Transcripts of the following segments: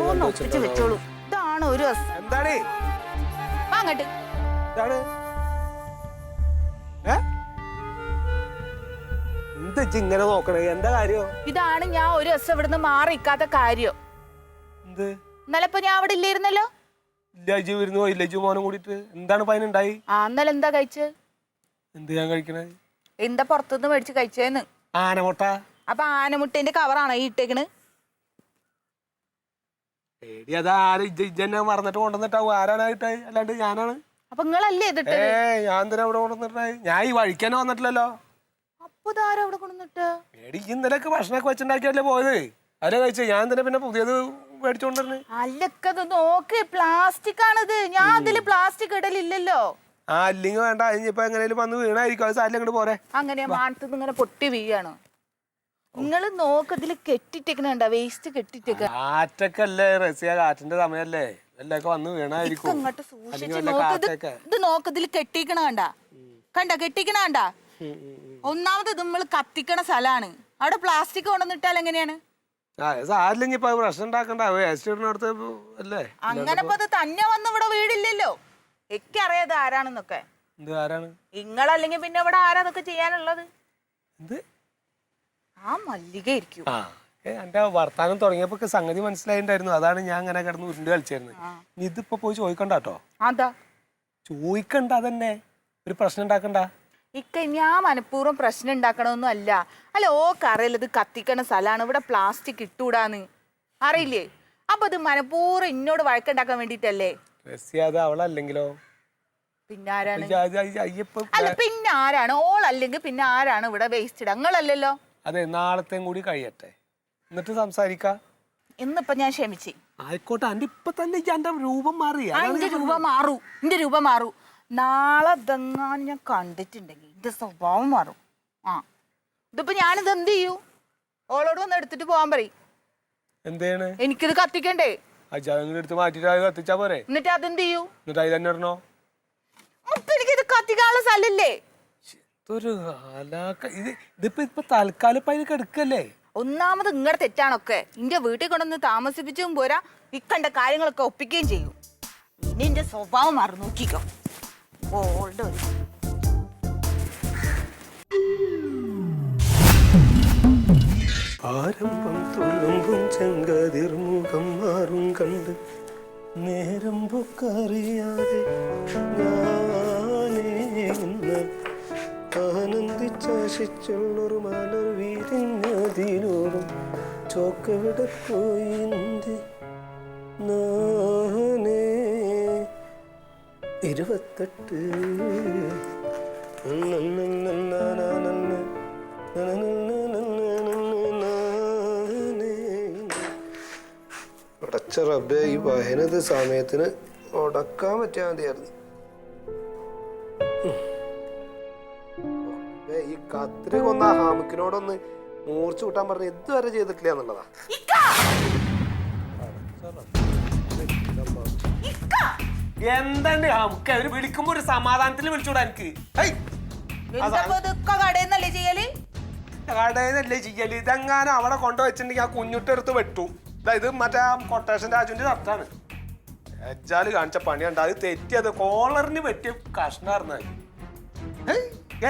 ഓരോന്ന് ഇതാണ്? ഇങ്ങനെ നോക്കണേ? എന്താ കാര്യം? ഇതാണ് ഞാൻ ഒരു ദിവസം ഇവിടുന്ന് മാറിക്കാത്ത കാര്യം. എന്ത്? ഞാൻ അവിടെ ഇല്ലായിരുന്നല്ലോ? ലജു വരുന്നു ലജു മോനും കൂടിട്ട് എന്താണ് പൈനുണ്ടായി ആ എന്താ കഴിച്ചത് എന്ത് ഞാൻ കഴിക്കണേ? എന്താ പുറത്തുനിന്ന് മേടിച്ച് കഴിച്ചേന്ന്. ആനമുട്ട? അപ്പൊ ആനമുട്ടേന്റെ കവറാണോ ഈ ഇട്ടേക്കണ്? എടി അത് ആര് മറന്നിട്ട് കൊണ്ടുവന്നിട്ടാവും. അല്ലാണ്ട് ഞാനാണ്. അപ്പൊ നിങ്ങളല്ലേ ഇതിട്ട് ഏ ഞാൻ തന്നെ അവിടെ കൊണ്ടുവന്നിട്ടായി ഞാൻ ഈ വഴിക്കാനെ വന്നിട്ടില്ലല്ലോ. അപ്പൊ ഇതാരാ അവിടെ കൊണ്ടുവന്നിട്ട്? എടി ഈ ഇന്നലെയൊക്കെ ഭക്ഷണമൊക്കെ വെച്ചുണ്ടാക്കിയല്ലേ പോയത്? അല്ലേ ഞാൻ പിന്നെ പുതിയത് മേടിച്ചോണ്ടിരുന്നു? അല്ലക്കത് നോക്ക് പ്ലാസ്റ്റിക് ആണിത് ഞാൻ അതിൽ പ്ലാസ്റ്റിക് ഇടലില്ലല്ലോ. ആ അല്ലെങ്കിൽ വേണ്ട ഇനിയിപ്പോ എങ്ങനെയും വന്ന് വീണായിരിക്കും അത് അങ്ങോട്ട് പോരെ. അങ്ങനെ മാനത്തുനിന്ന് ഇങ്ങനെ പൊട്ടി വീഴാണ് നിങ്ങൾ നോക്ക് ഇതിൽ കെട്ടിട്ടേക്കണണ്ട വേസ്റ്റ് കെട്ടിട്ടേക്ക കാറ്റൊക്കെ റസിയ കാറ്റിന്റെ സമയല്ലേ. എല്ലൊക്കെ വന്ന് വീണായിരിക്കും. ഇങ്ങോട്ട് അല്ലെങ്കിൽ സൂക്ഷിച്ച് നോക്ക് ഇത് ഇത് നോക്ക് ഇതിൽ കെട്ടിക്കണ കണ്ട? കണ്ട കെട്ടിക്കണ കണ്ട. ഒന്നാമത് ഇത് നമ്മൾ കത്തിക്കണ സ്ഥലാണ്. അവിടെ പ്ലാസ്റ്റിക് കൊണ്ടുവന്നിട്ടാൽ എങ്ങനെയാണ്? ആ സാരില്ല ഇനിയിപ്പോ പ്രശ്നം ഉണ്ടാക്കണ്ട. വേസ്റ്റ് ഇടുന്നിടത്ത് അല്ലേ? അങ്ങനെ തന്നെ വന്ന് ഇവിടെ വീടില്ലല്ലോ എനിക്കറിയാത് ആരാണെന്നൊക്കെ. എന്ത് ആരാണ്? നിങ്ങളല്ലെങ്കിൽ പിന്നെ ഇവിടെ ആരാ ചെയ്യാനുള്ളത്? എന്ത്? ആ മല്ലിക ഇരിക്കും ആ ഏ, എന്റെ വർത്താനം തുടങ്ങിയപ്പോ സംഗതി മനസ്സിലായിണ്ടായിരുന്നു. അതാണ് ഞാൻ അങ്ങനെ കിടന്ന് ഉരുണ്ട് കളിച്ചായിരുന്നു ഇനി ഇതിപ്പോ പോയി ചോദിക്കണ്ട കേട്ടോ. അതാ. ചോദിക്കണ്ട അതന്നെ. ഒരു പ്രശ്നം ഉണ്ടാക്കണ്ട. ഇക്ക ഞാൻ മനഃപൂർവം പ്രശ്നം ഉണ്ടാക്കണമൊന്നും അല്ല. അല്ല ഓക്ക് അറിയില്ല ഇത് കത്തിക്കണ സ്ഥലമാണ്. ഇവിടെ പ്ലാസ്റ്റിക് ഇട്ടൂടാന്ന്. അറിയില്ലേ? അപ്പൊ ഇത് മനഃപൂർവം ഇന്നോട് വഴക്കുണ്ടാക്കാൻ വേണ്ടിട്ടല്ലേ റസിയ അത് അവളല്ലെങ്കിലോ? പിന്നെ ആരാണ്? അത് അയ്യപ്പ അല്ല പിന്നെ ആരാണ്? ഓൾ അല്ലെങ്കിൽ പിന്നെ ആരാണ് ഇവിടെ വേസ്റ്റഡ് ഇടുക അതെ നാളത്തെയും കൂടി കഴിയട്ടെ. എന്നിട്ട് സംസാരിക്കാം. ഇന്നിപ്പൊ ഞാൻ ക്ഷമിച്ച്. ആയിക്കോട്ടെ അന്റെ ഇപ്പൊ തന്നെ ഇജ്ജ് എന്റെ രൂപം മാറി. ആ എന്റെ രൂപ മാറൂ. എന്റെ രൂപ മാറൂ. നാളെ ഇതെങ്ങാൻ ഞാൻ കണ്ടിട്ടുണ്ടെങ്കിൽ എന്റെ സ്വഭാവം മാറും. ആ. ഇതിപ്പോ ഞാനിത് എന്ത് ചെയ്യൂ? ഓളോട് വന്ന് എടുത്തിട്ട് പോകാൻ പറയും. എന്താണ്? എനിക്കിത് കത്തിക്കണ്ടേ? അജാദങ്ങൾ എടുത്ത് മാറ്റിട്ട് അത് കത്തിച്ചാ പോരെ? എന്നിട്ട് അതെന്ത് ചെയ്യൂ? എന്നിട്ട് അതിൽ തന്നെ ഇടണോ? അപ്പൊ എനിക്കിത് കത്തിക്കാനുള്ള സ്ഥലല്ലേ ഇതൊരു ആലാക്ക ഇത് ഇതിപ്പോ ഇപ്പൊ തൽക്കാലം ഇപ്പൊ കിടക്കല്ലേ? ഒന്നാമത് ഇങ്ങടെ തെറ്റാണൊക്കെ. ഇന്റെ വീട്ടിൽ കൊണ്ടൊന്ന് താമസിപ്പിച്ചും പോരാ ഇക്കണ്ട കാര്യങ്ങളൊക്കെ ഒപ്പിക്കുകയും ചെയ്യും. ഇനി എന്റെ സ്വഭാവം മറന്നു നോക്കിക്കോ. ഓൾഡ് ആരംഭം തുളുമ്പും ചെങ്കതിർമുഖം മാറും കണ്ട് നേരം പൊക്കറിയാതെ ആനന്ദിച്ചാശിച്ചുള്ളൊരു മലർ വീരിഞ്ഞതിനോടും ചോക്കവിടെ പോയി നിന്റെ നാനേ ഇരുപത്തെട്ട് അടച്ച റബ്ബെ ഈ വായനത് സമയത്തിന് ഉടക്കാൻ പറ്റിയാൽ മതിയായിരുന്നു. ഈ കത്രി കൊന്ന ഹാമിക്കിനോടൊന്ന് മൂർച്ച കൂട്ടാൻ പറഞ്ഞ് ഇതുവരെ ചെയ്തിട്ടില്ല എന്നുള്ളതാ. എന്താണ് ഹാമുക്ക്? അവർ വിളിക്കുമ്പോ ഒരു സമാധാനത്തിൽ വിളിച്ചൂടാ എനിക്ക്. കടയെന്നല്ലേ ചെയ്യൽ? ഇതെങ്ങാനും അവിടെ കൊണ്ടുവച്ചിട്ടുണ്ടെങ്കിൽ ആ കുഞ്ഞുട്ടെടുത്ത് വെട്ടു. ഇത് മറ്റേ ആ കൊട്ടേഷൻ രാജുവിന്റെ ഷർട്ടാണ് എജ്ജാൽ കാണിച്ച പണിയുണ്ട് അത് തെറ്റിയത്. കോളറിന് പറ്റിയ കഷ്ണായിരുന്നു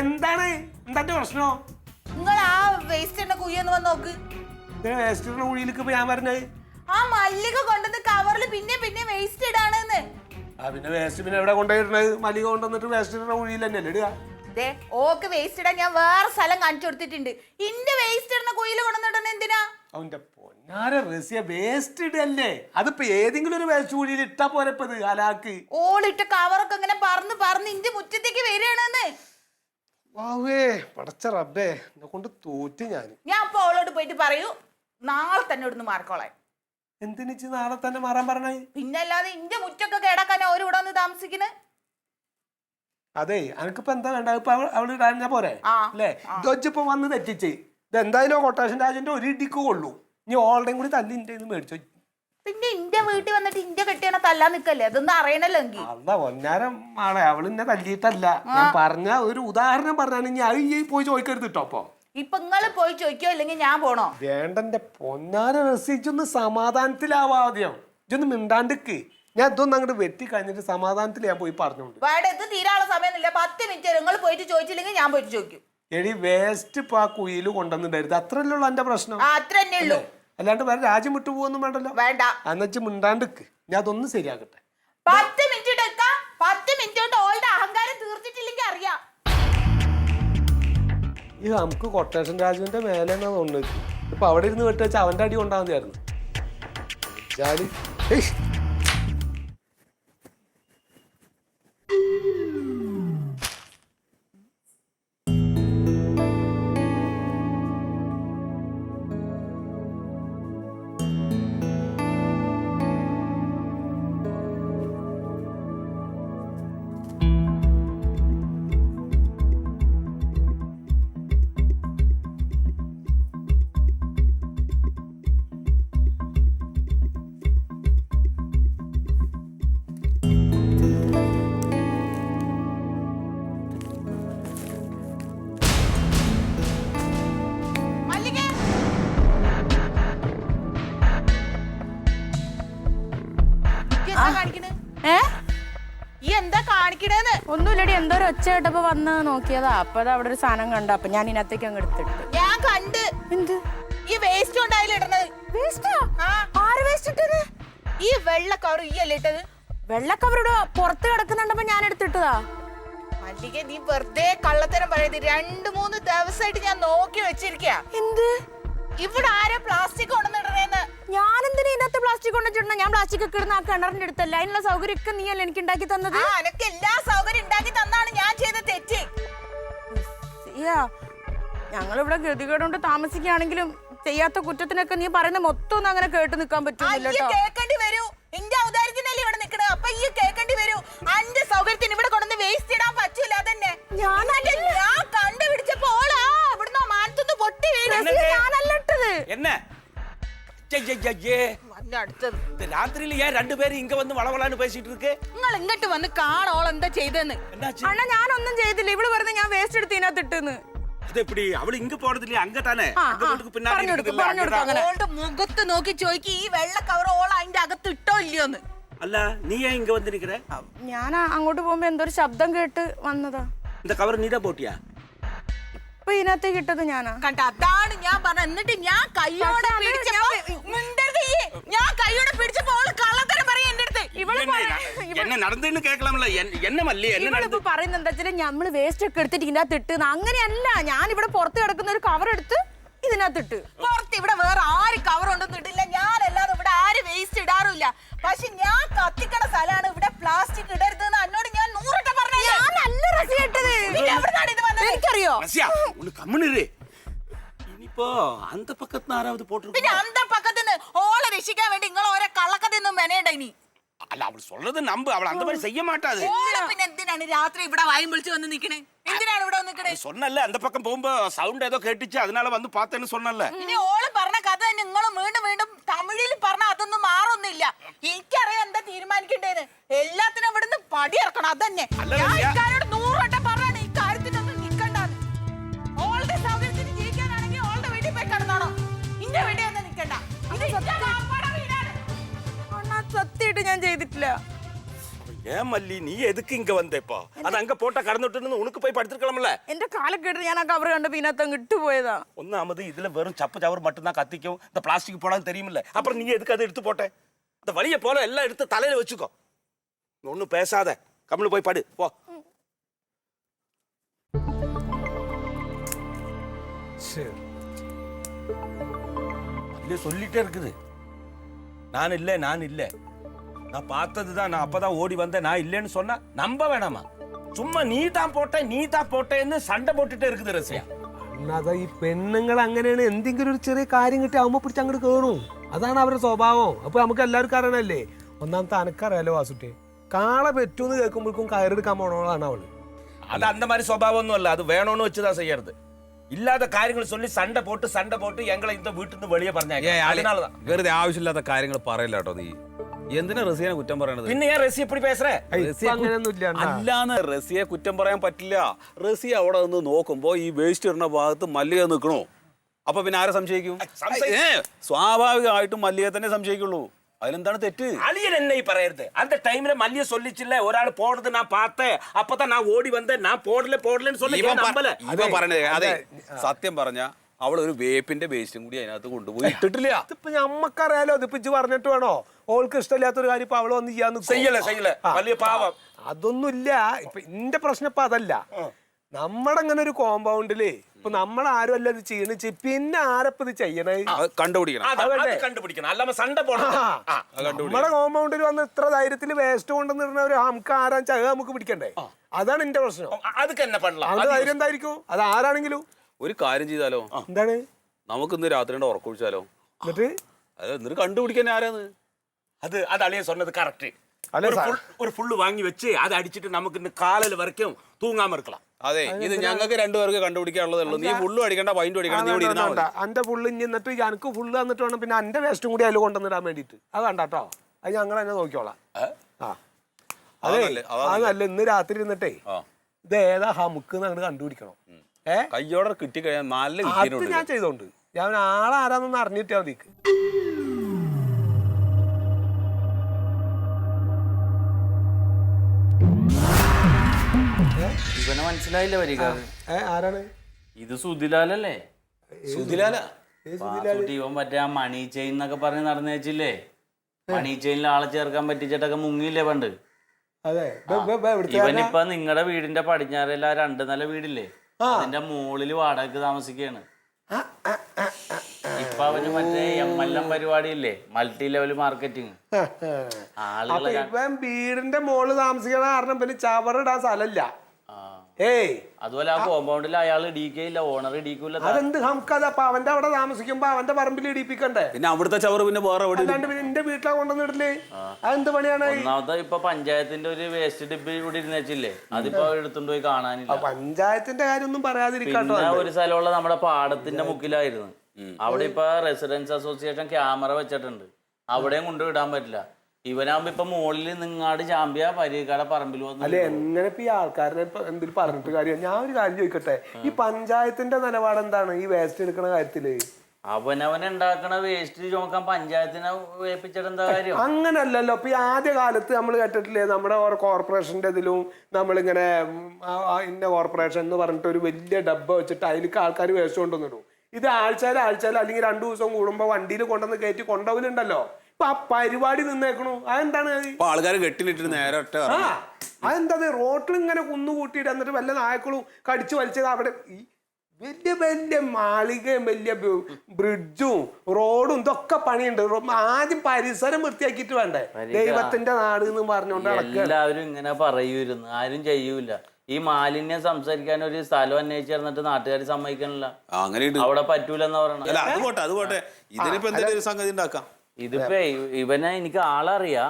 എന്താണ്? എന്താ പ്രശ്നോ? നിങ്ങൾ ആ വേസ്റ്റ് വന്ന് നോക്ക്. വേസ്റ്റിന്റെ കുഴിയിലേക്ക് ഇപ്പൊ ഞാൻ പറഞ്ഞത് ആ മല്ലിക കൊണ്ടുവന്ന് കവറിൽ പിന്നെ പിന്നെ വേസ്റ്റ് ഇടാണെന്ന്. ആ പിന്നെ വേസ്റ്റ് പിന്നെ എവിടെ കൊണ്ടുപോയിരുന്നത്? മല്ലിക കൊണ്ടുവന്നിട്ട് വേസ്റ്റിന്റെ കുഴിയിൽ തന്നെയല്ലേ ഇടുക? ദേ ഓക്ക് വേസ്റ്റ് ഇടാൻ ഞാൻ വേറെ സ്ഥലം കാണിച്ചു കൊടുത്തിട്ടുണ്ട്. ഇന്റെ വേസ്റ്റ് ഇടുന്ന കുയിൽ കൊണ്ടുവന്നിടണ എന്തിനാ? അവന്റെ പൊന്നാര റസിയ വേസ്റ്റ് ഇടല്ലേ? അതിപ്പോ ഏതെങ്കിലും ഒരു വേസ്റ്റ് കുഴിയിൽ ഇട്ടാ പോരപ്പത് അലാക്ക് ഓളിട്ട കവറൊക്കെ ഇങ്ങനെ പറന്ന് പറന്ന് ഇന്റെ മുറ്റത്തേക്ക് വരികയാണെന്ന്. വാവേ പടച്ച റബ്ബേ എന്നെ കൊണ്ട് തോറ്റ് ഞാൻ ഞാൻ അപ്പൊ ഓളോട് പോയിട്ട് പറയൂ നാളെ തന്നെ ഇവിടുന്ന് മാറിക്കോളാൻ. എന്തിനിച്ച് നാളെ തന്നെ മാറാൻ പറഞ്ഞേ? പിന്നല്ലാതെ ഇന്റെ മുറ്റൊക്കെ കേടാക്കാൻ അവർ ഇവിടെ വന്ന് താമസിക്കുന്നത് അതെ അനക്കിപ്പോ എന്താ വേണ്ട? ഇപ്പൊ അവൾ അവൾ ഇടാൻ പോരെ? ആ, അല്ലേ? ഇതൊച്ചിപ്പോ വന്ന് തെറ്റിച്ച്. ഇത് എന്തായാലും കൊട്ടേഷൻ രാജന്റെ ഒരു ഇടിക്ക് കൊള്ളൂ ഇനി ഓളുടെയും കൂടി തല്ലി ഇന്റെ മേടിച്ചോ. പിന്നെ ഇന്റെ വീട്ടിൽ വന്നിട്ട് ഇന്റെ കെട്ടിയാണ് തല്ലാൻ നിക്കല്ലേ? അതൊന്നും അറിയണല്ലോ എങ്കിൽ അല്ല ഒന്നാരം ആളെ. അവൾ എന്നെ തല്ലിയിട്ടല്ല. ഞാൻ പറഞ്ഞ ഒരു ഉദാഹരണം പറഞ്ഞാണ് ഞാൻ അത് ഈ പോയി ചോദിക്കരുത് കേട്ടോ അപ്പൊ. ഇപ്പൊ നിങ്ങൾ പോയി ചോദിക്കോ അല്ലെങ്കിൽ ഞാൻ പോണോ? വേണ്ടന്റെ പൊന്നാര രസിച്ചൊന്ന് സമാധാനത്തിലാവാദ്യം ഇതൊന്ന് മിണ്ടാണ്ടിക്ക്. ഞാൻ ഇതൊന്നും അങ്ങോട്ട് വെട്ടി കഴിഞ്ഞിട്ട് സമാധാനത്തിൽ ഞാൻ പോയി പറഞ്ഞോണ്ട്. ഇത് തീരാനുള്ള സമയമൊന്നുമില്ല. പത്ത് മിനിറ്റ് നിങ്ങൾ പോയിട്ട് ചോദിച്ചില്ലെങ്കിൽ ഞാൻ പോയിട്ട് ചോദിക്കും. എടി വേസ്റ്റ് ഇപ്പൊ ആ കുയിൽ കൊണ്ടുവന്നിട്ടായിരുന്നു അത്രല്ലേ ഉള്ളൂ എന്റെ പ്രശ്നം. ആ അത്ര തന്നെ ഉള്ളൂ അല്ലാണ്ട് വേറെ രാജ്യം വിട്ടു പോകുന്നു വേണ്ടല്ലോ. വേണ്ട. എന്നുവെച്ച് മിണ്ടാണ്ടിക്ക്. ഞാൻ അതൊന്നും ശരിയാക്കട്ടെ പത്ത് മിനിറ്റ് എടുക്കാം പത്ത് മിനിറ്റ് കൊണ്ട് ഓളുടെ അഹങ്കാരം തീർത്തിട്ടില്ലെങ്കിൽ അറിയാം. ഈ നമുക്ക് കൊട്ടേഷൻ രാജുവിന്റെ മേലെ എന്നാ തോന്നുന്നത്? ഇപ്പൊ അവിടെ ഇരുന്ന് വെട്ടുവെച്ചാൽ അവന്റെ അടി കൊണ്ടാകുന്നതായിരുന്നു മതിയായിരുന്നു. ഏയ്. എന്തോ ഒരു ഒച്ച കേട്ടപ്പോ വന്ന് നോക്കിയതാ. അപ്പൊ അവിടെ ഒരു സാധനം കണ്ട. അപ്പൊ ഞാൻ ഇതിനകത്തേക്ക് അങ്ങ് എടുത്തിട്ട് ഞാൻ കണ്ട്. എന്ത്? ഈ വേസ്റ്റ് ഉണ്ടായില്ല ഇടണത്? വേസ്റ്റാ ആ? ആര് വേസ്റ്റ് ഇട്ടത്? ഈ വെള്ള കവർ ഈ അല്ലേ ഇട്ടത്? വെള്ള കവർ ഇവിടെ പുറത്ത് കിടക്കുന്നുണ്ടപ്പോ ഞാൻ എടുത്തിട്ടതാ. മല്ലിക നീ വെറുതെ കള്ളത്തരം പറയുന്നത് രണ്ട് മൂന്ന് ദിവസമായിട്ട് ഞാൻ നോക്കി വെച്ചിരിക്കാ എന്ത്? ഇവിടെ ആരാ പ്ലാസ്റ്റിക് കൊണ്ടുവന്നിടണേന്ന് നീ ഇതിനകത്ത് പ്ലാസ്റ്റിക് കൊണ്ടിട്ടുണ്ടോ ഞാൻ പ്ലാസ്റ്റിക് ഒക്കെ ഇടുന്ന ആ കിണറിന്റെ അടുത്തല്ല? അതിനുള്ള സൗകര്യം ഒക്കെ എനിക്ക് ഉണ്ടാക്കി തന്നത്? എല്ലാ സൗകര്യം ഉണ്ടാക്കി തന്നാണ് ഞാൻ ചെയ്ത തെറ്റ്. ഞങ്ങളിവിടെ ഗതികേടുകൊണ്ട് താമസിക്കുകയാണെങ്കിലും ചെയ്യാത്ത കുറ്റത്തിനൊക്കെ നീ പറയുന്ന മൊത്തം ഒന്നും അങ്ങനെ കേട്ട് നിൽക്കാൻ പറ്റില്ല കേൾക്കേണ്ടി വേസ്റ്റ് ഞാൻ ஐயே വന്ന് അടുത്തത് இந்த ராத்திரியில ஏன் ரெண்டு பேரும் இங்க வந்து வளவலான்னு பேசிட்டு இருக்கு നിങ്ങൾ ഇങ്ങോട്ട് വന്ന് കാണോൾ എന്താ ചെയ്തെന്ന് என்னாச்சு അണ്ണ ഞാനൊന്നും ചെയ്തില്ല ഇവിടെ വെറുതെ ഞാൻ വേസ്റ്റ് എടുത്ത് ഇതിനകത്ത് ഇട്ടെന്ന് அது எப்படி அவளு இங்க போறது இல்லையா அங்க தானே ആ, அங்க ആ, வீட்டுக்கு பின்னாடி പറഞ്ഞു കൊടുക്ക്, இருக்குதுல்ல, പറഞ്ഞു കൊടുക്ക് அங்கதான். അങ്ങനെ. ഓളുടെ മുഖത്ത് നോക്കി ചോദിക്ക് ഈ വെള്ള കവർ ഓൾ അതിന്റെ അകത്ത് ഇട്ടോ ഇല്ലയോന്ന് அல்ல நீ ஏன் இங்க வந்து நிக்கிற ഞാൻ അങ്ങോട്ട് പോകുമ്പോ എന്തോ ഒരു ശബ്ദം കേട്ട് വന്നതാ இந்த கவர் நீதான் போட்டியா ഇപ്പൊ ഇതിനകത്തേക്ക് ഇട്ടത് ഞാനാ കണ്ട അതാണ് ഞാൻ പറഞ്ഞത് എന്നിട്ട് ഞാൻ കൈയോടെ പക്ഷേ അത് പിടിച്ചപ്പോ മിണ്ടരുത് ഈ. ഞാൻ കൈയോടെ പിടിച്ചപ്പോ ഓള് കള്ളത്തരം പറയാ എന്റെ അടുത്ത് ഇവള് என்ன പറ- என்ன നടന്നെന്ന് കേൾക്കലാമല്ല എൻ- എന്നെ മല്ലി എന്നെ നടന്ന് ഇവളിപ്പോ പറയുന്നത് എന്താ വെച്ചാൽ നമ്മള് വേസ്റ്റ് ഒക്കെ എടുത്തിട്ട് ഇതിനകത്ത് ഇട്ട് അങ്ങനെയല്ല ഞാൻ ഇവിടെ പുറത്ത് കിടക്കുന്ന ഒരു കവർ എടുത്ത് ഇതിനകത്ത് ഇട്ട് പുറത്ത് ഇവിടെ വേറെ ആര് കവർ ഒന്നും ഇട്ടില്ല ഞാനല്ലാതെ ഇവിടെ ആര് വേസ്റ്റ് ഇടാറില്ല പക്ഷെ ഞാൻ കത്തിക്കണ സ്ഥലമാണ് ഇവിടെ പ്ലാസ്റ്റിക് ഇടരുത് എന്ന് എന്നോട് ഞാൻ നൂറട്ടം പറഞ്ഞത് ഞാൻ നല്ല രസം ഇട്ടത് പിന്നെ എവിടുന്നാണ് ഇത് വന്നത്? എനിക്കറിയോ ரஷ்யா കമ്മിണിരേ ഇനിയിപ്പോ അന്ത പക്കത്ത് ആരാമത് പോട്ടിരിക്കും പിന്നെ അന്ത പക്കത്തിന് ഓളെ രക്ഷിക്കാൻ വേണ്ടി നിങ്ങൾ ഓരോ കള്ളക്കത്തിന്നും മെനയണ്ട ഇനി. അല്ല അവൾ சொல்றது നമ്പ് അവൾ അന്ത மாதிரி செய்ய மாட்டாது ഓളെ പിന്നെ എന്തിനാണ് രാത്രി ഇവിടെ വായും വിളിച്ചു വന്ന് നിക്കണേ? എന്തിനാണ് ഇവിടെ വന്ന് നിക്കണേ? சொன்னல்ல அந்த பக்கம் போகும்போ சவுண்ட் ஏதோ கேட்டுச்சு அதனால வந்து பார்த்தேன்னு சொன்னல்ல ഇനി ഓൾ പറഞ്ഞ കഥ നിങ്ങൾ വീണ്ടും വീണ്ടും തമിഴിൽ പറഞ്ഞ അതൊന്നും മാറൊന്നുമില്ല. എനിക്കറിയാം എന്താ തീരുമാനിക്കണ്ടേന്ന് എല്ലാത്തിനും ഇവിടുന്ന് പടി ഇറക്കണം അതന്നെ. അല്ല, ഞാൻ രമ്യ. ഇക്കാരോട് നൂറ് വട്ടം സത്യമായിട്ട് ഞാൻ ചെയ്തിട്ടില്ല ஏன் மல்லி நீ எதுக்கு இங்க வந்த இப்போ அது அங்க போட்ட கடந்துட்டு உனக்கு போய் படுத்துருக்கலாம்ல എന്റെ കാലൊക്കെ ഇട്ട് ഞാൻ ആ കവർ കണ്ടപ്പോ ഇതിനകത്ത് അങ്ങ് ഇട്ടുപോയതാ ஒன்னாமது இதுல வெறும் சப்பு சவர் மட்டும்தான் கத்திக்கும் இந்த பிளாஸ்டிக் போடாது தெரியுமில்ல அப்புறம் நீ எதுக்கு அதை எடுத்து போட்ட இந்த வழியை போல எல்லாம் எடுத்து தலையில வச்சுக்கோ ஒன்னும் பேசாத கம்முனு போய் படு போ அதுலயே சொல்லிட்டே இருக்குது நான் இல்லை நான் இல்லை நான் பார்த்தது தான் நான் அப்பதான் ஓடி வந்தேன் நான் இல்லைன்னு சொன்னா நம்ப வேணாமா சும்மா நீ தான் போட்ட நீ தான் போட்டேன்னு சண்டை போட்டுட்டே இருக்குது ரசியா അല്ലാതെ ഈ പെണ്ണുങ്ങൾ അങ്ങനെയാണ് എന്തെങ്കിലും ഒരു ചെറിയ കാര്യം കിട്ടി ആവുമ്പോ പിടിച്ച് അങ്ങോട്ട് കയറും അതാണ് അവരുടെ സ്വഭാവം അപ്പൊ നമുക്ക് എല്ലാവർക്കും അറിയണല്ലേ ഒന്നാമത്തെ അനക്കറിയാലോ വാസുട്ടെ കാള പറ്റൂന്ന് കേൾക്കുമ്പോഴേക്കും കയറെടുക്കാൻ പോണോളാണ് അവള് அது அந்த மாதிரி சுபாவம் ஒன்றும் இல்லை அது வேணும்னு வச்சுதான் செய்யறது ഇല്ലാത്ത കാര്യങ്ങൾ சொல்லி சண்டை போட்டு சண்டை போட்டு எங்களை இந்த വീട്ടിൽ നിന്ന് வெளியே പറഞ്ഞാൽ വെറുതെ ആവശ്യമില്ലാത്ത കാര്യങ്ങൾ പറയില്ല കേട്ടോ നീ. എന്തിനാ റസിയെ കുറ്റം പറയണത്? പിന്നെ ഞാൻ റസി എപ്പടി പേസറേ? അല്ലാന്ന് റസിയെ കുറ്റം പറയാൻ പറ്റില്ല. റസി അവിടെ നിന്ന് നോക്കുമ്പോ ഈ വേസ്റ്റ് ഇടുന്ന ഭാഗത്ത് മല്ലിക നിൽക്കണോ അപ്പൊ പിന്നെ ആരെ സംശയിക്കും? സ്വാഭാവികമായിട്ടും മല്ലിക തന്നെ സംശയിക്കുള്ളൂ. അതിലെന്താണ് തെറ്റ് அழியன் என்ன பரையறது அந்த டைம்ல மல்லிய சொல்லிச்சுல ஒரு ஆள் போடுறது நான் பார்த்தேன் அப்பதான் நான் ஓடி வந்தேன் நான் போடல போடலன்னு சொல்ல ഇവൻ ஏன் പ- நம்பல ഇവൻ പറഞ്ഞത് അതെ സത്യം പറഞ്ഞ അവൾ ഒരു വേപ്പിന്റെ വേസ്റ്റും കൂടി അതിനകത്ത് കൊണ്ടുപോയി ഇട്ടിട്ടില്ല ഇതിപ്പോ ഞമ്മക്കറിയാലോ ഇതിപ്പോ ഇജ്ജ് പറഞ്ഞിട്ട് വേണോ ഓൾക്ക് ഇഷ്ടമില്ലാത്തൊരു കാര്യം ഇപ്പൊ അവള് വന്ന് ചെയ്യാൻ നിക്കുവോ? செய்யல செய்யல ആ. மல்லிய பாவம் അതൊന്നുമില്ല ഇപ്പൊ ഇന്റെ പ്രശ്നം ഇപ്പൊ അതല്ല നമ്മുടെ അങ്ങനെ ഒരു കോമ്പൗണ്ടിൽ ഇപ്പൊ നമ്മൾ ആരും അല്ല ഇത് ചെയ്യണിച്ച് പിന്നെ ആരപ്പ ഇത് ചെയ്യണേ? കണ്ടുപിടിക്കണം. അത് കണ്ടുപിടിക്കണം. സണ്ട പോണം നമ്മുടെ കോമ്പൗണ്ടിൽ വന്ന് ഇത്ര ധൈര്യത്തിൽ വേസ്റ്റ് കൊണ്ടുവന്നിരുന്ന ഒരു നമുക്ക് ആരാ ചക നമുക്ക് പിടിക്കണ്ടേ? അതാണ് എന്റെ പ്രശ്നം. അത് അത് ധൈര്യം എന്തായിരിക്കും? അത് ആരാണെങ്കിലും. ഒരു കാര്യം ചെയ്താലോ? എന്താണ്? നമുക്ക് ഇന്ന് രാത്രി ഉറക്കൊഴിച്ചാലോ എന്നിട്ട്? എന്നിട്ട് കണ്ടുപിടിക്കാൻ ആരാന്ന്? അത് അത് അളിയ സ്വർണത് കറക്റ്റ് ஒரு സാർ full- ஒரு ஃபுல்லு வாங்கி வச்சு அதை அடிச்சிட்டு நமக்கு இன்னும் காலையில வரைக்கும் தூங்காம இருக்கலாம் അതെ ഇത് ഞങ്ങൾക്ക് രണ്ടുപേർക്ക് കണ്ടുപിടിക്കാനുള്ളതേ ഉള്ളൂ നീ ഫുള്ളും അടിക്കണ്ട വൈൻഡും അടിക്കണം നീ ഇവിടെ ഇരുന്നാ മതി എന്റെ ഫുള്ള് ഇനി എന്നിട്ട് എനിക്ക് ഫുള്ള് തന്നിട്ട് വേണം പിന്നെ എന്റെ വേസ്റ്റും കൂടി അതിൽ കൊണ്ടുവന്നിടാൻ വേണ്ടിട്ട് അത് കണ്ടാട്ടോ അത് ഞങ്ങൾ തന്നെ നോക്കിക്കോളാം ഏ? ആ അതെ അതല്ലേ, അതാ അതല്ല ഇന്ന് രാത്രി ഇരുന്നിട്ടേ ആ ഇത് ഏതാ ഹമുക്ക് അങ്ങോട്ട് കണ്ടുപിടിക്കണം ഏ കയ്യോടെ കിട്ടിക്കഴിഞ്ഞാൽ നല്ല അത് കിട്ടിയിട്ടുണ്ട് ഞാൻ ചെയ്തോണ്ട് ഞാൻ ആളാരാന്നൊന്ന് അറിഞ്ഞിട്ടാ മതി ഇവനെ മനസ്സിലായില്ല വരിക. ഏ ആരാണ്? ഇത് സുധിലാലല്ലേ സുധിലാല ഇവൻ മറ്റേ ആ മണി ചെയിൻ എന്നൊക്കെ പറഞ്ഞ് നടന്നു വെച്ചില്ലേ? മണി ചെയിനിൽ ആളെ ചേർക്കാൻ പറ്റിച്ചിട്ടൊക്കെ മുങ്ങിയില്ലേ പണ്ട്? ഇവനിപ്പൊ നിങ്ങളുടെ വീടിന്റെ പടിഞ്ഞാറല്ല രണ്ടു രണ്ട് നില വീടില്ലേ? അതിന്റെ മുകളിൽ വാടക താമസിക്കുകയാണ് ഇപ്പൊ അവന് മറ്റേ എം എൽ എം പരിപാടി ഇല്ലേ മൾട്ടി ലെവൽ മാർക്കറ്റിംഗ് ആളുകൾ ആളുകളെ ഇവൻ വീടിന്റെ മോൾ താമസിക്കണ കാരണം പിന്നെ ചവറിടാൻ സ്ഥലമില്ല. ഏയ്. അതുപോലെ ആ കോമ്പൗണ്ടിൽ അയാൾ ഇടിക്കയില്ല ഓണർ ഇടിക്കൂല അതെന്ത് ഹംക്കത് അപ്പൊ അവന്റെ അവിടെ താമസിക്കുമ്പോ അവന്റെ പറമ്പിൽ ഇടിപ്പിക്കണ്ടേ? പിന്നെ അവിടുത്തെ ചവറ് പിന്നെ വേറെ എവിടെ അല്ലാണ്ട് പിന്നെ എന്റെ വീട്ടിലാ കൊണ്ടുവന്നിട്ടില്ലേ അതെന്ത് പണിയാണ്? ഒന്നാമത്തെ ഇപ്പൊ പഞ്ചായത്തിന്റെ ഒരു വേസ്റ്റ് ഡിപ്പ് ഇവിടെ ഇരുന്നേച്ചില്ലേ അതിപ്പോ എടുത്തുകൊണ്ട് പോയി കാണാനില്ല. പഞ്ചായത്തിന്റെ കാര്യമൊന്നും പറയാതിരിക്കാട്ടോ ഒരു സ്ഥലമുള്ള നമ്മുടെ പാടത്തിന്റെ മുക്കിലായിരുന്നു. അവിടെ ഇപ്പൊ റെസിഡൻസ് അസോസിയേഷൻ ക്യാമറ വെച്ചിട്ടുണ്ട്. അവിടെയും കൊണ്ടുവിടാൻ പറ്റില്ല. ഇവനാകുമ്പോ ഇപ്പൊ മുകളിൽ നിങ്ങാട് ചാമ്പ്യ പരീക്കാടെ പറമ്പിൽ വന്നു അല്ലെ എങ്ങനെ ഇപ്പൊ ഈ ആൾക്കാരനെ എന്തൊരു എന്തിൽ പറഞ്ഞിട്ട് കാര്യം ഞാൻ ഒരു കാര്യം ചോദിക്കട്ടെ? ഈ പഞ്ചായത്തിന്റെ നിലപാട് എന്താണ്? ഈ വേസ്റ്റ് എടുക്കണ കാര്യത്തിൽ? അവനവൻ ഉണ്ടാക്കണ വേസ്റ്റ് ചോക്കാൻ പഞ്ചായത്തിനെ ഏൽപ്പിച്ചിട്ട് കാര്യം? അങ്ങനല്ലല്ലോ. ഇപ്പൊ ഈ ആദ്യ കാലത്ത് നമ്മൾ കേട്ടിട്ടില്ലേ? നമ്മുടെ ഓരോ കോർപ്പറേഷന്റെ ഇതിലും നമ്മളിങ്ങനെ ഇന്ന കോർപ്പറേഷൻ എന്ന് പറഞ്ഞിട്ട് ഒരു വലിയ ഡബ്ബ വെച്ചിട്ട് അതിലേക്ക് ആൾക്കാർ വേസ്റ്റ് കൊണ്ടുവന്നിടും. ഇത് ആഴ്ചയിൽ ആഴ്ചയിൽ അല്ലെങ്കിൽ രണ്ടു ദിവസം കൂടുമ്പോ വണ്ടിയിൽ കൊണ്ടുവന്ന് കയറ്റി കൊണ്ടുപോകലുണ്ടല്ലോ ഇപ്പൊ ആ പരിപാടി നിന്നേക്കണു. അതെന്താണ് ആൾക്കാർ കെട്ടിനിട്ടിട്ട് നേരെ ഒറ്റ ആ അതെന്താ റോട്ടിൽ ഇങ്ങനെ കുന്നുകൂട്ടിയിട്ട് എന്നിട്ട് വല്ല നായക്കളും കടിച്ചു വലിച്ചത് അവിടെ ഈ വലിയ വലിയ മാളികയും വലിയ ബ്രിഡ്ജും റോഡും ഇതൊക്കെ പണിയുണ്ട്. ആദ്യം പരിസരം വൃത്തിയാക്കിയിട്ട് വേണ്ടേ? ദൈവത്തിന്റെ നാട് എന്ന് പറഞ്ഞുകൊണ്ട് എല്ലാവരും ഇങ്ങനെ പറയൂരുന്നു ആരും ചെയ്യൂല. ഈ മാലിന്യം സംസാരിക്കാൻ ഒരു സ്ഥലം അന്വേഷിച്ച് നടന്നിട്ട് നാട്ടുകാർ സമ്മതിക്കണില്ല. അങ്ങനെ അവിടെ പറ്റൂലെന്ന് പറയണം അല്ല അത് പോട്ടെ അത് പോട്ടെ. ഇതിനിപ്പോ എന്തെങ്കിലും ഒരു സംഗതി ഉണ്ടാക്കാം. ഇതിപ്പോ ഇവനെ എനിക്ക് ആളറിയാ.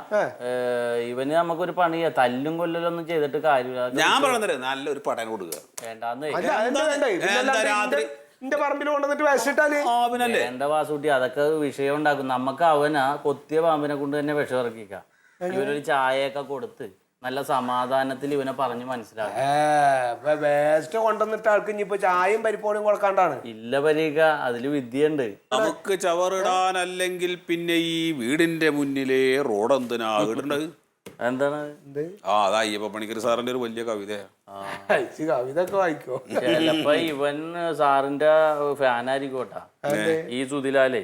ഇവന് നമുക്കൊരു പണിയാ തല്ലും കൊല്ലലൊന്നും ചെയ്തിട്ട് കാര്യമില്ല. ഞാൻ പറഞ്ഞത് നല്ലൊരു പടം കൊടുക്കുക. വേണ്ടാന്ന്. പറമ്പിൽ കൊണ്ടുവന്നിട്ട് വിശിട്ടാൽ ആ പിന്നല്ലേ വാസൂട്ടി അതൊക്കെ വിഷയം ഉണ്ടാക്കും. നമുക്ക് അവനാ കൊത്തിയ പാമ്പിനെ കൊണ്ട് തന്നെ വിഷം ഇറക്കിക്കാം. ഇവനൊരു ചായയൊക്കെ കൊടുത്ത് നല്ല സമാധാനത്തിൽ ഇവനെ പറഞ്ഞു മനസ്സിലാക്കും. വേസ്റ്റ് കൊണ്ടുവന്നിട്ട് ആൾക്ക് ഇനിയിപ്പോ ചായയും പരിപ്പോടും കൊടുക്കാണ്ടാണ്. ഇല്ല പരീക്ക അതിൽ വിദ്യയുണ്ട്. നമുക്ക് ചവറിടാനല്ലെങ്കിൽ പിന്നെ ഈ വീടിന്റെ മുന്നിലെ റോഡ് എന്തിനാ ഇടണ്ടത് എന്താണ് ആ അതാ അയ്യപ്പ പണിക്കർ സാറിന്റെ ഒരു വലിയ കവിതയാണ് കവിത വായിക്കോ? ചിലപ്പോ ഇവൻ സാറിന്റെ ഫാനായിരിക്കോട്ടാ. ഈ സുതിലാലേ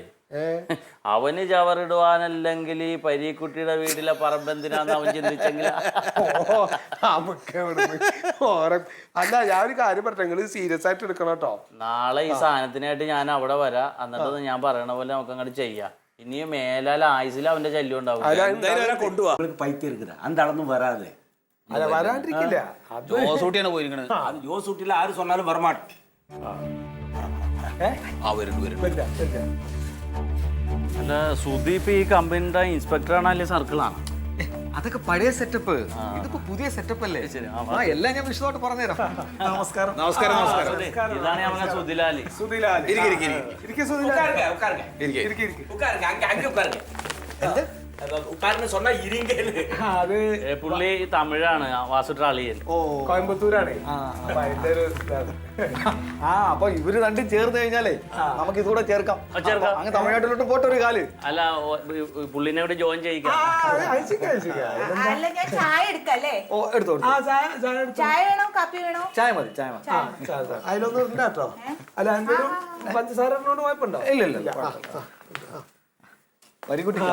അവന് ചവറിടുവാനല്ലെങ്കിൽ ഈ പരീക്കുട്ടിയുടെ വീട്ടിലെ പറമ്പെന്തിനാന്ന് അവൻ ചിന്തിച്ചെങ്കിൽ അല്ല ഞാൻ ഒരു കാര്യം പറഞ്ഞു സീരിയസ് ആയിട്ട് എടുക്കണം കേട്ടോ. നാളെ ഈ സാധനത്തിനായിട്ട് ഞാൻ അവിടെ വരാം. എന്നിട്ട് ഞാൻ പറയണ പോലെ നമുക്ക് അങ്ങോട്ട് ചെയ്യാം. ഇനി മേലാല ആയുസിൽ അവന്റെ ശല്യം ഉണ്ടാവും കൊണ്ടുപോവാ പൈത്തിരിക്കുന്ന അന്താളൊന്നും വരാതെ. അല്ല വരാണ്ടിരിക്കില്ല. ജോസൂട്ടിയാണ് പോയിരിക്കണത്. അത് ജോസൂട്ടിയിൽ ആര് സ്വന്നാലും വരമാട്ടെ ആ വരും വരും അല്ല സുദീപ് ഈ കമ്പനിയുടെ ഇൻസ്പെക്ടറാണ് അല്ലെ സർക്കിളാണ്? അതൊക്കെ പഴയ സെറ്റപ്പ് ഇതിപ്പോ പുതിയ സെറ്റപ്പ് അല്ലേ? ആ എല്ലാം ഞാൻ വിശദമായിട്ട് പറഞ്ഞുതരാം. നമസ്കാരം. നമസ്കാരം നമസ്കാരം. ഇതാണ് എന്താ? ഉപ്പാരനെ അത് പുള്ളി തമിഴാണ് വാസുട്രാളിയൻ ഓ. കോയമ്പത്തൂരാണ്. ആ അപ്പൊ ഇവർ രണ്ടും ചേർന്ന് കഴിഞ്ഞാലേ നമുക്ക് ഇതുകൂടെ ചേർക്കാം. ചേർക്കാം. അങ്ങ് തമിഴ്നാട്ടിലോട്ട് പോട്ടെ ഒരു കാൽ. അല്ല പുള്ളിനെ ഇവിടെ ജോയിൻ ചെയ്യിക്കാം. ഓ എടുത്തോ ചായ ചായ മതി ചായ മതി. അതിലൊന്നും അല്ല എന്തെങ്കിലും പഞ്ചസാര കുഴപ്പമുണ്ടോ? ഇല്ല ഇല്ല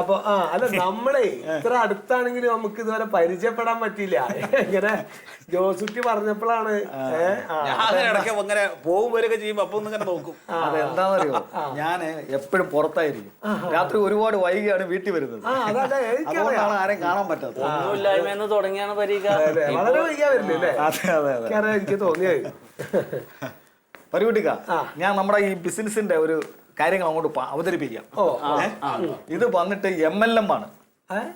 അപ്പൊ ആ അല്ല നമ്മളെ ഇത്ര അടുത്താണെങ്കിലും നമുക്ക് ഇതുവരെ പരിചയപ്പെടാൻ പറ്റിയില്ല. ഇങ്ങനെ ജോസുട്ടി പറഞ്ഞപ്പോഴാണ് ഇങ്ങനെ പോകും വരെയൊക്കെ ചെയ്യുമ്പോ അപ്പൊ ഒന്ന് ഇങ്ങനെ നോക്കും. അതെന്താണെന്നറിയോ ഞാൻ എപ്പോഴും പുറത്തായിരിക്കും. രാത്രി ഒരുപാട് വൈകിയാണ് വീട്ടിൽ വരുന്നത്. അതുകൊണ്ടാണ് ആരെയും കാണാൻ പറ്റാത്തത്. ഒന്നുമില്ലായ്മ തുടങ്ങിയാണ് വളരെ അതെ അതെ എനിക്ക് തോന്നിയത് പരികുട്ടിക്ക ഞാൻ നമ്മുടെ ഈ ബിസിനസിന്റെ ഒരു കാര്യങ്ങൾ അങ്ങോട്ട് അവതരിപ്പിക്കാം. ഇത് വന്നിട്ട് എം എൽ എം ആണ്. ആ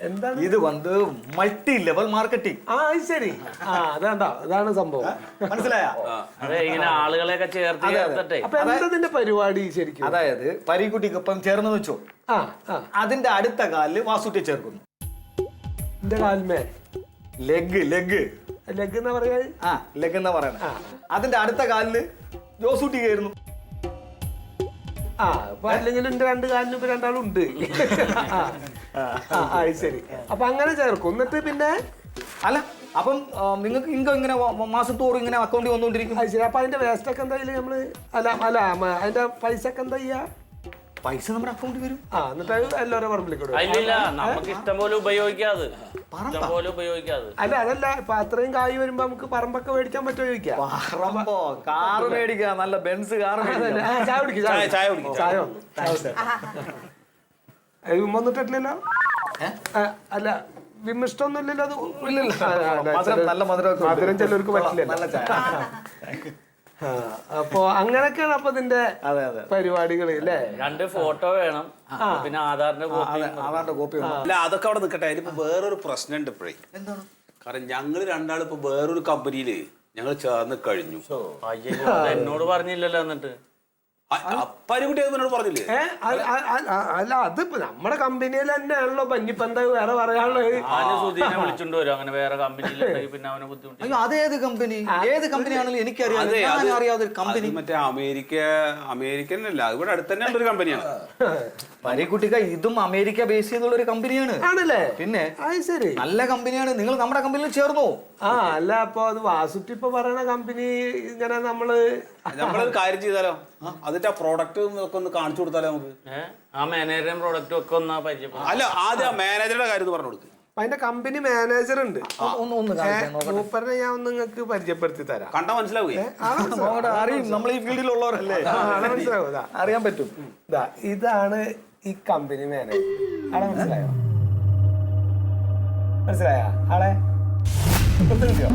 എന്താണ്? ഇത് വന്ന് മൾട്ടി ലെവൽ മാർക്കറ്റിംഗ്. ആ ശരി. ആ അതാണ് സംഭവം. മനസ്സിലായോ? ഇങ്ങനെ ആളുകളെയൊക്കെ പരിപാടി ശരിക്കും? അതായത് പരീക്കുട്ടിക്കൊപ്പം ചേർന്ന് വെച്ചോ? അതിന്റെ അടുത്ത കാലിൽ വാസുട്ടി ചേർക്കുന്നു. ലെഗ് ലെഗ് ലെഗ് എന്ന് ആ ലെഗ് എന്നാ പറയണേ. അതിന്റെ അടുത്ത കാലിൽ ജോസൂട്ടി കയറുന്നു ആ അല്ലെങ്കിൽ എന്റെ രണ്ട് കാലിനും ഇപ്പൊ രണ്ടാളുണ്ട് ആ ശരി. അപ്പൊ അങ്ങനെ ചേർക്കും. എന്നിട്ട് പിന്നെ? അല്ല അപ്പം നിങ്ങൾക്ക് ഇൻകം ഇങ്ങനെ മാസത്തോറും മാസം തോറും ഇങ്ങനെ അക്കൗണ്ടിൽ വന്നുകൊണ്ടിരിക്കും അത് ശരി. അപ്പൊ അതിന്റെ വേസ്റ്റ് ഒക്കെ എന്താ നമ്മൾ? അല്ല അല്ല അതിന്റെ പൈസ ഒക്കെ എന്താ ചെയ്യാ? പൈസ നമ്മുടെ അക്കൗണ്ടിൽ വരും. ആ എന്നിട്ട് അത് എല്ലാവരും പറമ്പിലേക്ക്. അല്ലില്ല നമുക്ക് ഇഷ്ടം പോലെ ഉപയോഗിക്കാതെ. ഇഷ്ടം പോലെ ഉപയോഗിക്കാതെ. അല്ല അതല്ല ഇപ്പൊ അത്രയും കായ് വരുമ്പോ നമുക്ക് പറമ്പൊക്കെ മേടിക്കാൻ പറ്റുമോ ചോദിക്കാം. പറമ്പോ കാറ് മേടിക്കുക നല്ല ബെൻസ് കാറ് മേടിക്കുക ചായ കുടിക്ക് ചായ കുടിക്കും. അല്ല വിമ്മ ഇഷ്ടമൊന്നുമില്ലല്ലോ അത് ഇല്ലല്ലോ. മധുരം നല്ല മധുരം മധുരം ചിലർക്ക് പറ്റില്ല നല്ല ചായ. അപ്പൊ അങ്ങനൊക്കെയാണ് അപ്പൊ ഇതിന്റെ അതെ അതെ. പരിപാടികൾ അല്ലേ? രണ്ട് ഫോട്ടോ വേണം. പിന്നെ ആധാറിന്റെ കോപ്പി ആധാറിന്റെ കോപ്പി അല്ല അതൊക്കെ അവിടെ നിൽക്കട്ടെ അതിനിപ്പോ വേറൊരു പ്രശ്നം ഉണ്ട് ഇപ്പോഴേ. എന്താണ്? കാരണം ഞങ്ങൾ രണ്ടാളിപ്പോ ഇപ്പൊ വേറൊരു കമ്പനിയിൽ ഞങ്ങൾ ചേർന്ന് കഴിഞ്ഞു. അയ്യോ എന്നോട് പറഞ്ഞില്ലല്ലോ എന്നിട്ട്. പറഞ്ഞില്ലേ? അല്ല അത് നമ്മുടെ കമ്പനിയിൽ തന്നെയാണല്ലോ ആണല്ലോ. എന്താ വേറെ പറയാനുള്ളത്? വിളിച്ചോണ്ട് വരും. അങ്ങനെ വേറെ കമ്പനിയിലുണ്ടെങ്കിൽ പിന്നെ അവനെ ബുദ്ധിമുട്ടി അയ്യോ അതേത് കമ്പനി ഏത് കമ്പനി ആണല്ലോ എനിക്കറിയാം. അതെ അത് ഞാൻ അറിയാതെ ഒരു കമ്പനി അത് മറ്റേ അമേരിക്ക അമേരിക്കൻ അല്ല ഇവിടെ അടുത്ത് തന്നെ ഒരു കമ്പനിയാണ് പരീക്കുട്ടിക്ക ഇതും അമേരിക്ക ബേസ് ചെയ്തുള്ള ഒരു കമ്പനിയാണ് ആണല്ലേ? പിന്നെ അത് ശരി. നല്ല കമ്പനിയാണ് നിങ്ങൾ നമ്മുടെ കമ്പനിയിൽ ചേർന്നോ? ആ അല്ല അപ്പൊ അത് വാസുട്ടി ഇപ്പൊ പറയണ കമ്പനി ഇങ്ങനെ നമ്മൾ നമ്മളൊരു കാര്യം ചെയ്താലോ? അതിന്റെ ആ പ്രോഡക്റ്റ് ഒക്കെ ഒന്ന് കാണിച്ചു കൊടുത്താലേ നമുക്ക്. ആ മാനേജറും പ്രോഡക്റ്റും ഒക്കെ ഒന്ന് പരിചയപ്പെടും അല്ല ആദ്യം ആ മാനേജറുടെ കാര്യം പറഞ്ഞു കൊടുക്ക്. അപ്പൊ അതിന്റെ കമ്പനി മാനേജർ ഉണ്ട്. ഒന്ന് ഒന്ന് ഏ, കാണിക്കാൻ നോക്കട്ടെ. മൂപ്പറിനെ ഞാൻ ഒന്ന് നിങ്ങൾക്ക് പരിചയപ്പെടുത്തി തരാം. കണ്ടാ മനസ്സിലാവേ. നോക്കട്ടെ, അറിയും. നമ്മൾ ഈ ഫീൽഡിലുള്ളവരല്ലേ? ആ, ആളെ മനസ്സിലാവും. ഇതാ. അറിയാൻ പറ്റും. ഇതാ ഇതാണ് ഈ കമ്പനി മാനേജർ ആളെ മനസ്സിലായോ? മനസ്സിലായ? ആളെ? ഇപ്പൊ കിട്ടിയോ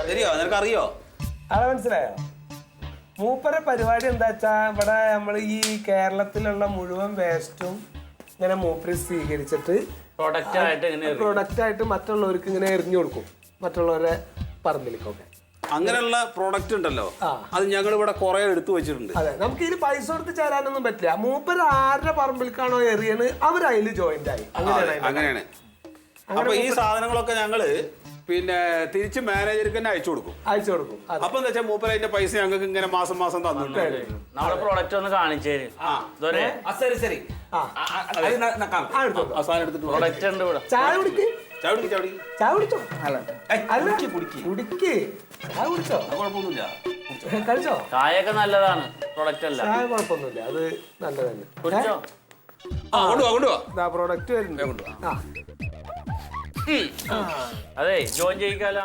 അറിയോ നിനക്ക് അറിയോ ആളെ മനസ്സിലായോ? മൂപ്പര പരിപാടി എന്താ വെച്ചാ ഇവിടെ നമ്മൾ ഈ കേരളത്തിലുള്ള മുഴുവൻ വേസ്റ്റും ഇങ്ങനെ മൂപ്പര് സ്വീകരിച്ചിട്ട് പ്രൊഡക്റ്റ് ആയിട്ട് ഇങ്ങനെ എറിയും. പ്രൊഡക്റ്റ് ആയിട്ട് മറ്റുള്ളവർക്ക് ഇങ്ങനെ എറിഞ്ഞു കൊടുക്കും. മറ്റുള്ളവരെ പറമ്പിലേക്കൊക്കെ. അങ്ങനെയുള്ള പ്രോഡക്റ്റ് ഉണ്ടല്ലോ. അത് ഞങ്ങൾ ഇവിടെ കുറെ എടുത്തു വെച്ചിട്ടുണ്ട്. അതെ നമുക്ക് ഇതിന് പൈസ കൊടുത്ത് ചേരാനൊന്നും പറ്റില്ല. മൂപ്പര് ആരുടെ പറമ്പിലേക്കാണോ എറിയണ് അവർ അതിൽ ജോയിന്റ് ആയി അങ്ങനെയാണ് അങ്ങനെയാണ്. അപ്പൊ ഈ സാധനങ്ങളൊക്കെ ഞങ്ങൾ പിന്നെ തിരിച്ച് മാനേജർക്ക് തന്നെ അയച്ചു കൊടുക്കും. അയച്ചു കൊടുക്കും. അതെ. അപ്പൊ എന്താ വെച്ചാൽ മൂപ്പര അതിന്റെ പൈസ ഞങ്ങൾക്ക് ഇങ്ങനെ മാസം മാസം തന്നിട്ട് നമ്മളെ പ്രോഡക്റ്റ് ഒന്ന് കാണിച്ചേര് ഇതുവരെ? ആ ശരി ശരി. ആ. ആ, ആ, അത് ന- ന- കാണാം. ആ. ആ എടുത്തിട്ട് വാ. പ്രൊഡക്റ്റ് ഉണ്ട് ഇവിടെ. ചായ കുടിക്ക്. ചായ കുടിക്ക്, ചായ കുടിച്ചോ? ഏയ്, അല്ല. കുടിക്ക്, കുടിക്ക്. കുടിക്ക്. ചായ കുടിച്ചോ? അത് കുഴപ്പമൊന്നുമില്ല. കഴിച്ചോ? ചായയൊക്കെ നല്ലതാണ്. പ്രോഡക്റ്റ് അല്ല. ചായ കുഴപ്പമൊന്നുമില്ല. അത് നല്ലതന്നെ. കുടിച്ചോ? ആ കൊണ്ടുപോവാ കൊണ്ടുപോവാ പ്രോഡക്റ്റ് വരുന്നുണ്ട്. ആ. അതെ ജോയിൻ ചെയ്യിക്കാലോ?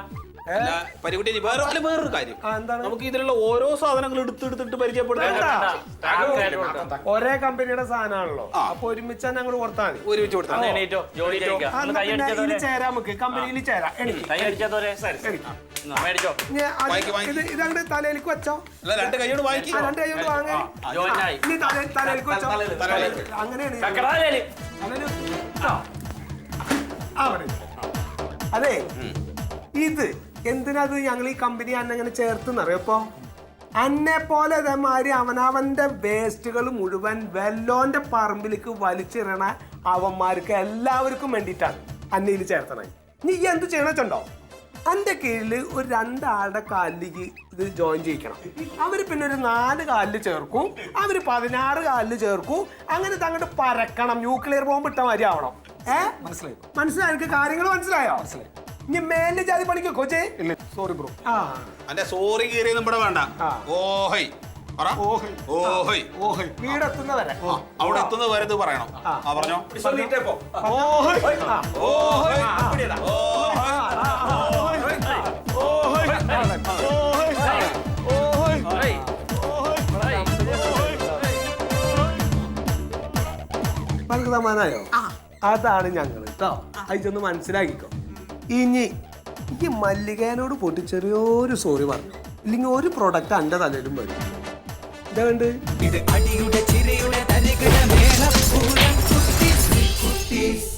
അല്ല, ഇനി വേറെ അല്ല വേറൊരു കാര്യം. ആ, എന്താണ്? നമുക്ക് ഇതിലുള്ള ഓരോ സാധനങ്ങൾ എടുത്തെടുത്തിട്ട് പരിചയപ്പെടുത്താൻ ഒരേ കമ്പനിയുടെ സാധനമാണല്ലോ. അപ്പൊ ഒരുമിച്ച് തന്നെ അങ്ങോട്ട് കൊടുത്താൽ മതി. ഒരുമിച്ച് കൊടുത്താൽ എണീറ്റോ. ജോലി ചെയ്യിക്കാം. ആ, ഒന്ന് എന്നാ കൈ പിന്നെ ഇതിൽ അടിച്ചതോരെ ചേരാം നമുക്ക്. കമ്പനിയിൽ ചേരാം. എനിക്ക് കൈ അടിച്ചതോരെ മേടിച്ചോ. ഇനി അത് വാങ്ങിക്ക്, വാങ്ങിക്ക്. ഇത് ഇതങ്ങട് തലയിലേക്ക് വെച്ചോ. അല്ല രണ്ട് കൈയോട് വാങ്ങി ആ, രണ്ട് കൈ കൊണ്ട് വാങ്ങി. ജോയിൻ ആയി. ഇനി തല- തലയിലേക്ക് വെച്ചോ. തലയിലേക്ക്. അങ്ങനെയാണ് കക്കടാലേലി. തലയിൽ വെച്ചോ. അവിടെ. അതെ. ഇത് എന്തിനാ അത് ഞങ്ങൾ ഈ കമ്പനി അന്നെ അങ്ങനെ ചേർത്തെന്നറിയോ ഇപ്പൊ? അന്നെ പോലെ അതേമാതിരി അവനവന്റെ വേസ്റ്റുകൾ മുഴുവൻ വെല്ലോന്റെ പറമ്പിലേക്ക് വലിച്ചെറിയണ അവന്മാർക്ക് എല്ലാവർക്കും വേണ്ടിയിട്ടാണ് അന്നയിൽ ചേർത്തണേ നീ എന്ത് ചെയ്യണച്ചുണ്ടോ അന്റെ കീഴിൽ ഒരു രണ്ടാളുടെ കാലിലേക്ക് ഇത് ജോയിൻ ചെയ്യിക്കണം. അവർ പിന്നെ ഒരു നാല് കാലിൽ ചേർക്കും. അവർ പതിനാറ് കാലിൽ ചേർക്കും. അങ്ങനെ തങ്ങോട്ട് പരക്കണം. ന്യൂക്ലിയർ ബോംബ് ഇട്ട മാതിരി ആവണം. ഏഹ് മനസ്സിലായി. മനസ്സിലായി. എനിക്ക് കാര്യങ്ങൾ മനസ്സിലായോ? മനസ്സിലായി. ഇനി മേലിന്റെ ജാതി പണിക്കോ കോച്ചേ? ഇല്ല. സോറി ബ്രോ ആ. അന്റെ സോറി കീറിയത് ഇവിടെ വേണ്ട. ഓഹൈ. പറ. ഓഹ്. ഓഹൈ. ഓഹ്. വീട് എത്തുന്നവരെ ആ, അവിടെ എത്തുന്ന വരെ ഇത് പറയണം. ആ. ആ പറഞ്ഞോ. ഓഹ്. ആ, ഓഹ്. ഓഹ്. മനക്ക് സമാനായോ ആ. അതാണ് ഞങ്ങൾ കേട്ടോ അയച്ചൊന്ന് മനസ്സിലാക്കിക്കോ. ഇനി ഈ മല്ലികേനോട് പൊട്ടി ചെറിയൊരു സോറി പറഞ്ഞു. ഇല്ലെങ്കിൽ ഒരു പ്രൊഡക്റ്റ് എന്റെ തലയിലും വരും. ഇതാ കണ്ട്? ഇത് അടിയുടെ ചിരയുടെ തരികിട കുട്ടി കുട്ടി. കുട്ടീസ്